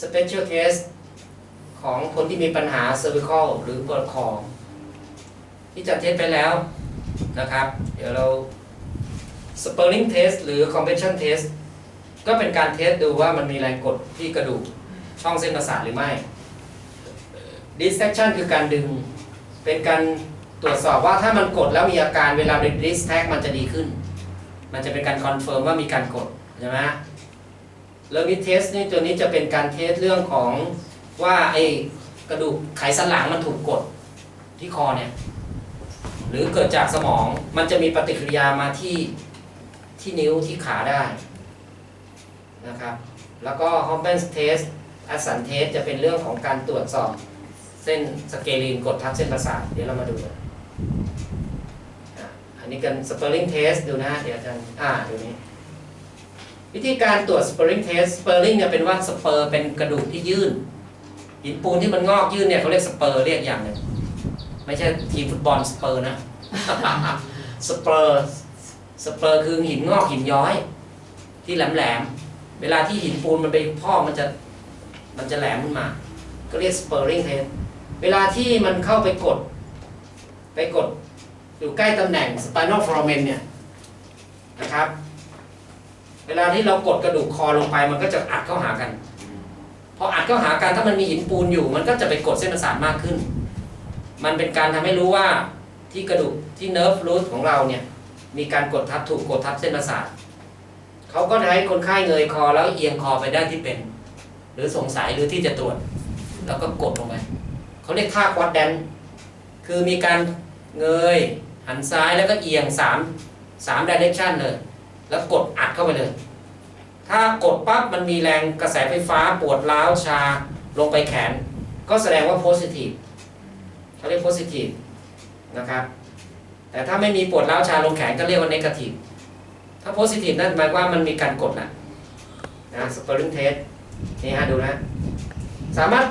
special case ของคนที่มีปัญหา cervical หรือปวดคอที่จัดเทสไปแล้วนะครับ เดี๋ยวเรา spurring test หรือ compression test ก็เป็นการเทสดูว่ามันมีแรงกดที่กระดูกช่องเส้นประสาทหรือไม่ distraction คือการดึง เป็นการตรวจสอบว่าถ้ามันกดแล้วมีอาการเวลา distract มันจะดีขึ้น มันจะเป็นการคอนเฟิร์มว่ามีการกดใช่ไหม เรื่องนี้เทสนี่ตัวนี้จะเป็นการเทสเรื่องของว่าไอ้กระดูกไขสันหลังมันถูกกดที่คอเนี่ย หรือเกิดจากสมองมันจะมีปฏิกิริยามาที่ที่นิ้วที่ขาได้นะครับ แล้วก็ h o m p e n test อัสสันเทสจะเป็นเรื่องของการตรวจสอบเส้นสเกลีนกดทับเส้นประสาทเดี๋ยวเรามาดูอันนี้กัน spurring test ดูนะเดี๋ยวอาจารย์อ่าดูนี้ วิธีการตรวจ spurring test spurring เนี่ยเป็นว่าสเปอร์เป็นกระดูกที่ยื่น หินปูนที่มันงอกยื่นเนี่ยเขาเรียกสเปอร์เรียกอย่างหนึ่งไม่ใช่ทีมฟุตบอลสเปอร์นะสเปอร์สเปอร์คือหินงอกหินย้อย ที่แหลมแหลมๆเวลาที่หินปูนมันไปพอกมันจะมันจะแหลมขึ้นมา ก็เรียก spurring test เวลาที่มันเข้าไปกด ไปกดอยู่ใกล้ตำแหน่ง spinal foramen เนี่ยนะครับ เวลาที่เรากดกระดูกคอลงไป มันก็จะอัดเข้าหากันพออัดเข้าหากันถ้ามันมีหินปูนอยู่ มันก็จะไปกดเส้นประสาทมากขึ้น มันเป็นการทำให้รู้ว่าที่กระดูกที่เนิร์ฟรูทของเราเนี่ย มีการกดทับถูกกดทับเส้นประสาทเขาก็ให้คนไข้เงยคอแล้วเอียงคอไปด้านที่เป็น หรือสงสัยหรือที่จะตรวจ แล้วก็กดลงไปเขาเรียกท่าควอดแดนคือมีการเงยหันซ้ายแล้วก็เอียงสามสามดิเรกชันเลย แล้วกดอัดเข้าไปเลย ถ้ากดปั๊บมันมีแรงกระแสไฟฟ้าปวดร้าวชาลงไปแขน ก็แสดงว่าโพสิทีฟเขาเรียกโพสิทีฟนะครับ แต่ถ้าไม่มีปวดร้าวชาลงแขนก็เรียกว่าเนกาทีฟถ้าโพสิทีฟนั่นหมายความว่ามันมีการกดแหละนะสปอริงเทสนี่ฮะดูนะ สามารถ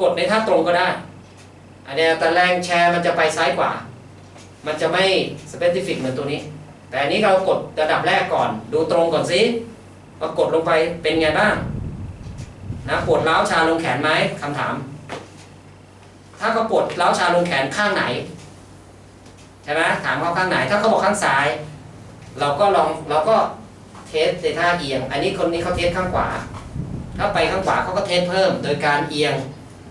กดในท่าตรงก็ได้ อันนี้แต่แรงแชร์มันจะไปซ้ายขวา มันจะไม่สเปซิฟิกเหมือนตัวนี้ แต่อันนี้เรากดระดับแรกก่อน ดูตรงก่อนสิว่ากดลงไปเป็นไงบ้าง นะปวดร้าวชาลงแขนไหมคำถาม ถ้าเขาปวดร้าวชาลงแขนข้างไหนใช่ไหมถามเขาข้างไหน ถ้าเขาบอกข้างซ้าย เราก็ลองเราก็เทสในท่าเอียง อันนี้คนนี้เขาเทสข้างขวา ถ้าไปข้างขวาเขาก็เทสเพิ่ม โดยการเอียง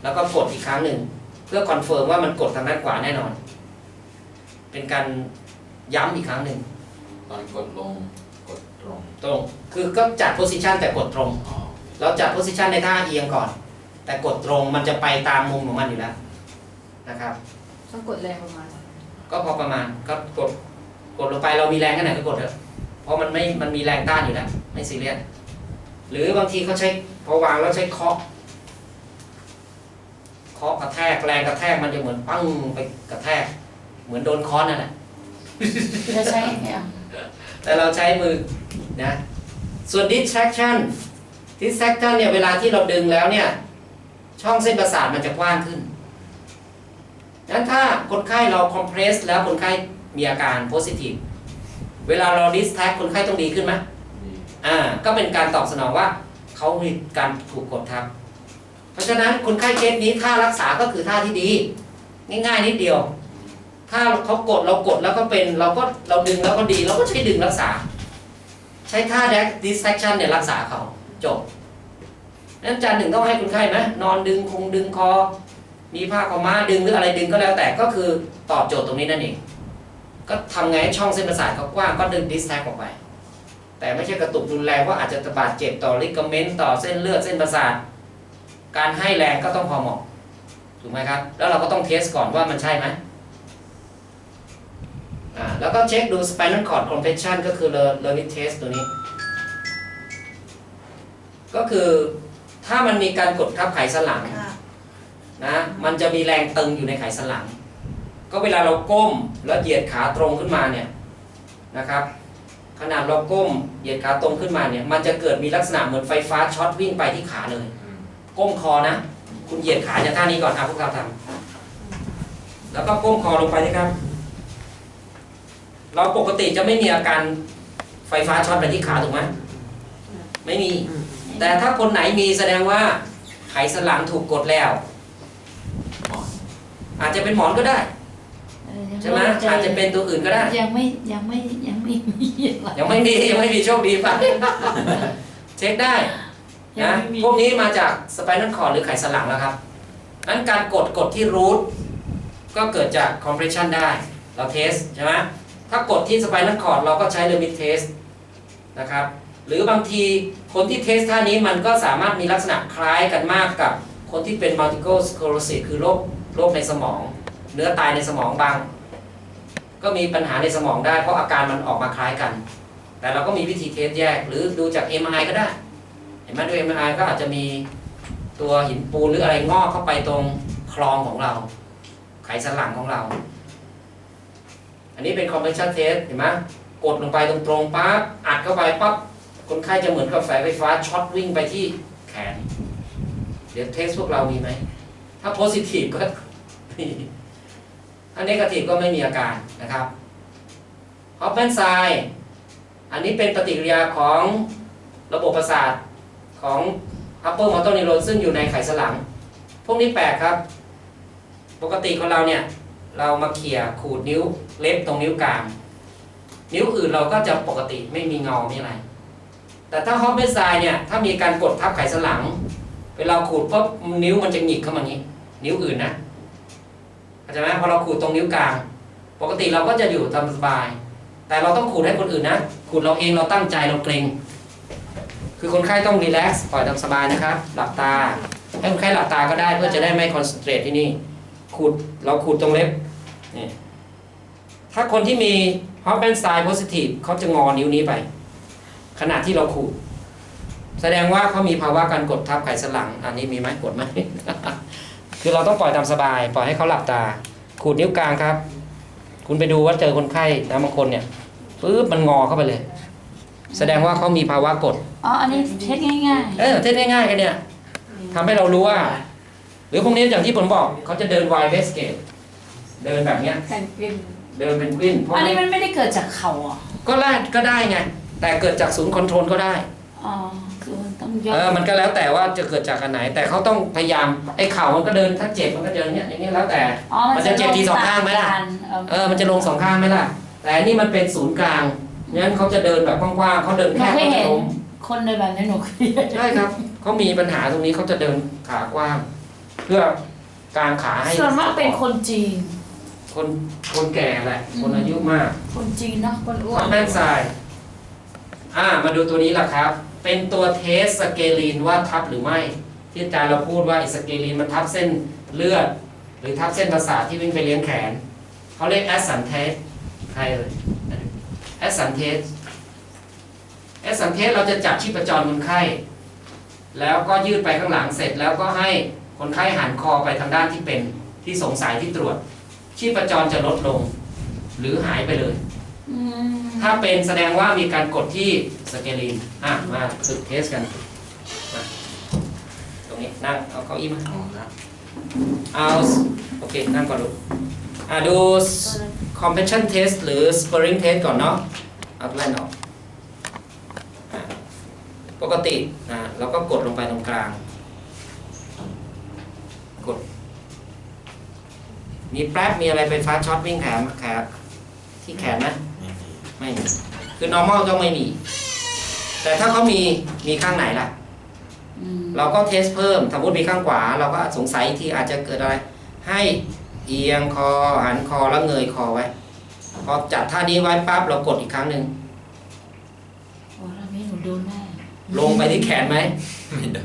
แล้วก็กดอีกครั้งหนึ่ง เพื่อคอนเฟิร์มว่ามันกดทางด้านขวาแน่นอน เป็นการย้ำอีกครั้งหนึ่ง ตอนกดลงกดตรงตรง คือก็จัดโพสิชันแต่กดตรง อ๋อเราจัดโพสิชันในท่าเอียงก่อน แต่กดตรงมันจะไปตามมุมของมันอยู่แล้วนะครับ ต้องกดแรงประมาณก็พอประมาณก็กดกดลงไปเรามีแรงแค่ไหนก็กดเถอะเพราะมันไม่มันมีแรงต้านอยู่แล้วไม่ซีเรียสหรือบางทีเขาใช้พอวางแล้วใช้เคาะเคาะกระแทกแรงกระแทกมันจะเหมือนปั้งไปกระแทก เหมือนโดนค้อนนั่นแหละ จะใช้ไงอะแต่เราใช้มือนะส่วน distraction distraction เนี่ยเวลาที่เราดึงแล้วเนี่ย ช่องเส้นประสาทมันจะกว้างขึ้นนั้นถ้าคนไข้เรา compress แล้วคนไข้มีอาการ positive เวลาเรา distract คนไข้ต้องดีขึ้นไหมดีอ่า ก็เป็นการตอบสนองว่าเขามีการถูกกดทับ เพราะฉะนั้นคนไข้เคสนี้ท่ารักษาก็คือท่าที่ดี ง่ายๆนิดเดียว ถ้าเขากดเรากดแล้วก็เป็น เราก็เราดึงแล้วก็ดี เราก็ใช้ดึงรักษา ใช้ท่า distraction เนี่ยรักษาเขาจบนั้นจารย์หนึ่งต้องให้คนไข้ไหมนอนดึงคงดึงคอ มีผ้าขาวม้าดึงหรืออะไรดึงก็แล้วแต่ก็คือตอบโจทย์ตรงนี้นั่นเอง ก็ทำไงให้ช่องเส้นประสาทเขากว้างก็ดึง distract ออกไป แต่ไม่ใช่กระตุกรุนแรงว่าอาจจะบาดเจ็บต่อลิกเมนต์ต่อเส้นเลือดเส้นประสาท การให้แรงก็ต้องพอเหมาะถูกไหมครับ แล้วเราก็ต้องเทสก่อนว่ามันใช่ไหม อ่าแล้วก็เช็คดู spinal cord compression ก็คือ Levit test ตัวนี้ ก็คือถ้ามันมีการกดทับไขสันหลังนะมันจะมีแรงตึงอยู่ในไขสันหลัง ก็เวลาเราก้มแล้วเหยียดขาตรงขึ้นมาเนี่ยนะครับขนาดเราก้มเหยียดขาตรงขึ้นมาเนี่ย มันจะเกิดมีลักษณะเหมือนไฟฟ้าช็อตวิ่งไปที่ขาเลยอืมก้มคอนะ คุณเหยียดขาจากท่านี้ก่อนอะพวกเราทำแล้วก็ก้มคอลงไปนะครับ เราปกติจะไม่มีอาการไฟฟ้าช็อตไปที่ขาถูกไหมไม่มี แต่ถ้าคนไหนมีแสดงว่าไขสันหลังถูกกดแล้วหมอนอาจจะเป็นหมอนก็ได้เออยังใช่ไหมโล่งใจอาจจะเป็นตัวอื่นก็ได้ ยังไม่ยังไม่ยังไม่มีอะไรยังไม่มียังไม่มีโชคดีไปเช็คได้ยังนะไม่มีพวกนี้มาจากสไปนัลคอร์หรือไขสันหลังแล้วครับนั้นการกดกดที่รูทก็เกิดจาก compression ได้ เราเทสใช่ไหม ถ้ากดที่สไปนัลคอร์ดเราก็ใช้ limit test นะครับ หรือบางทีคนที่เทสท่านี้มันก็สามารถมีลักษณะคล้ายกันมากกับคนที่เป็น multiple sclerosis คือโรคโรคในสมอง เนื้อตายในสมองบาง ก็มีปัญหาในสมองได้เพราะอาการมันออกมาคล้ายกัน แต่เราก็มีวิธีเทสแยก หรือดูจาก MRI ก็ได้ เห็นไหมดู MRI ก็อาจจะมีตัวหินปูนหรืออะไรงอกเข้าไปตรงคลองของเรา ไขสันหลังของเรา อันนี้เป็น compression test เห็นไหมกดลงไปตรงๆปั๊บอัดเข้าไปปั๊บคนไข้จะเหมือนกับสายไฟฟ้าช็อตวิ่งไปที่แขน เดี๋ยวเทสพวกเรามีไหม ถ้า positive ก็มีถ้า negative ก็ไม่มีอาการนะครับฮอปแมนไซอันนี้เป็นปฏิกิริยาของระบบประสาทของ upper motor neuron ซึ่งอยู่ในไขสันหลัง พวกนี้แปลกครับ ปกติของเราเนี่ย เรามาเขี่ยขูดนิ้วเล็บตรงนิ้วกลาง นิ้วอื่นเราก็จะปกติไม่มีเงาไม่อะไร แต่ถ้าฮอปเมนไซเนี่ยถ้ามีการกดทับไขสันหลัง เวลาขูดปุ๊บนิ้วมันจะหงิกเข้ามานี้นิ้วอื่นนะเข้าใจไหมพอเราขูดตรงนิ้วกลาง ปกติเราก็จะอยู่ทำสบาย แต่เราต้องขูดให้คนอื่นนะขูดเราเองเราตั้งใจเราเกรงคือคนไข้ต้องรีแลกซ์ปล่อยตามสบายนะครับ หลับตาให้คนไข้หลับตาก็ได้เพื่อจะได้ไม่คอนเซนเทรตที่นี่ขูดเราขูดตรงเล็บ นี่ถ้าคนที่มีฮอปแอนไซด์โพซิทีฟเขาจะงอนิ้วนี้ไป ขณะที่เราขูด แสดงว่าเขามีภาวะการกดทับไขสันหลัง อันนี้มีไหมกดไหม คือเราต้องปล่อยตามสบาย ปล่อยให้เขาหลับตา ขูดนิ้วกลางครับ คุณไปดูว่าเจอคนไข้นะบางคนเนี่ยปึ๊บมันงอเข้าไปเลย แสดงว่าเขามีภาวะกด อ๋อ อันนี้เทสง่ายเออเทสง่ายๆกันเนี่ยทำให้เรารู้ว่า หรือพวกนี้อย่างที่ผมบอกเขาจะเดินวายเวสเกต เดินแบบเนี้ยๆแต่งเป็นเดินเป็นกวินพวกอันนี้นี้มันไม่ได้เกิดจากเขาอะก็ได้ก็ได้ไงแต่เกิดจากศูนย์คอนโทรลก็ได้อ๋อคือมันต้องยกเออมันก็แล้วแต่ว่าจะเกิดจากอันไหน แต่เขาต้องพยายามไอ้เข่ามันก็เดินถ้าเจ็บมันก็เดินเนี้ยอย่างนี้แล้วแต่อ๋อมันจะเจ็บทีสองข้างไหมล่ะเออมันจะลงสองข้างไหมล่ะ แต่อันนี่มันเป็นศูนย์กลางงั้นเขาจะเดินแบบกว้างๆเขาเดินหนูแค่เคยเขาจะเห็นล้มคนเดินแบบนี้หนูเคยเห็นใช่ครับเขามีปัญหาตรงนี้เขาจะเดินขากว้าง เพื่อกางขาให้ส่วนมากเป็นคนจีน คนคนแก่แหละ คนอายุมาก คนจีนเนาะคนอ้วคอนนแมนไซด์อ่ามาดูตัวนี้ล่ะครับ เป็นตัวเทสสเกลีนว่าทับหรือไม่ ที่อาจารย์เราพูดว่าไอ้สเกลีนมันทับเส้นเลือด หรือทับเส้นประสาทที่วิ่งไปเลี้ยงแขน เขาเรียกแอสสันเทสใครเลยแอสสันเทสแอสสันเทสเราจะจับชีพจรคนไข้ แล้วก็ยืดไปข้างหลังเสร็จแล้วก็ให้คนไข้หันคอไปทางด้านที่เป็นที่สงสัยที่ตรวจ ชีพจรจะลดลง หรือหายไปเลยอืมถ้าเป็นแสดงว่ามีการกดที่สเกลีนอะมาฝึกเทสกันมาตรงนี้นั่งเอาเก้าอี้มาอ๋อครับเอาโอเค นั่งก่อนลูกอะดู compassion test หรือ spurring test ก่อนเนาะเอาแล่นออกอะปกตินะเราก็กดลงไปตรงกลาง กด มีแป๊บมีอะไรไฟฟ้าช็อตวิ่งแขนแขนที่แขนไหมไม่มีไม่มีคือ normal ต้องไม่มี แต่ถ้าเขามีมีข้างไหนล่ะอืมเราก็เทสเพิ่มสมมติมีข้างขวา เราก็สงสัยอีกทีอาจจะเกิดอะไร ให้เอียงคอหันคอแล้วเงยคอไว้ พอจัดท่านี้ไว้ปั๊บเรากดอีกครั้งหนึ่งโอ้แล้วนี้หนูโดนแน่ลงไปที่แขนไหมไม่ได้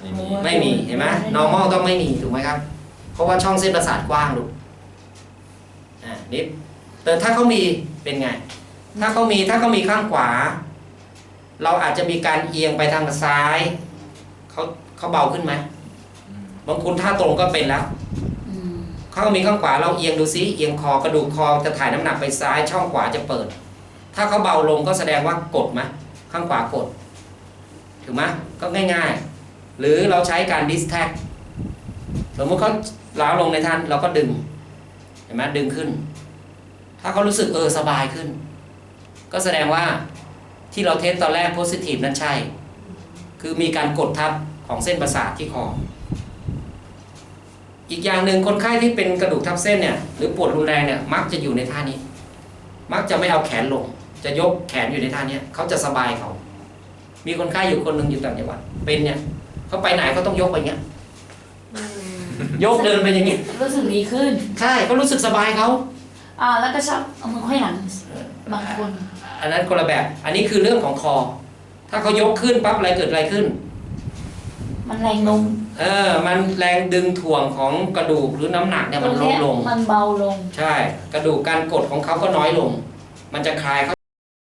ไม่มีไม่มี เห็นไหม normal ต้องไม่มีถูกไหมครับ เพราะว่าช่องเส้นประสาทกว้างลูก อ่านิดแต่ถ้าเขามีเป็นไง ถ้าเขามีถ้าเขามีข้างขวา เราอาจจะมีการเอียงไปทางซ้ายเขาเขาเบาขึ้นไหมบางคนท่าตรงก็เป็นแล้วเขามีข้างขวาเราเอียงดูซิเอียงคอกระดูกคอจะถ่ายน้ำหนักไปซ้ายช่องขวาจะเปิด ถ้าเขาเบาลงก็แสดงว่ากดไหมข้างขวากดถูกไหมก็ง่าย ๆ หรือเราใช้การดิสแท็กสมมติเขาล้าลงในท่านเราก็ดึง ห็นไหมดึงขึ้น ถ้าเขารู้สึกเออสบายขึ้น ก็แสดงว่าที่เราเทสตอนแรกโพซิทีฟนั้นใช่ คือมีการกดทับของเส้นประสาทที่คออีกอย่างหนึ่งคนไข้ที่เป็นกระดูกทับเส้นเนี่ยหรือปวดรุนแรงเนี่ยมักจะอยู่ในท่านี้ มักจะไม่เอาแขนลง จะยกแขนอยู่ในท่านี้เขาจะสบายเขา มีคนไข้อยู่คนหนึ่งอยู่ต่างจังหวัดเป็นเนี่ยเขาไปไหนเขาต้องยกไปอย่างเงี้ย ยกเดินไปอย่างเงี้ยรู้สึกดีขึ้น ใช่ก็รู้สึกสบายเขา อ่า แล้วก็ชอบเอามือไขว้หลัง บางคน อันนั้นคนละแบบ อันนี้คือเรื่องของคอ ถ้าเขายกขึ้นปั๊บอะไรเกิดอะไรขึ้น มันแรงลง เออ มันแรงดึงถ่วงของกระดูกหรือน้ำหนักเนี่ยตรมันงลดเนี้ยลง มันเบาลง ใช่ กระดูกการกดของเขาก็น้อยลง มันจะคลายเขา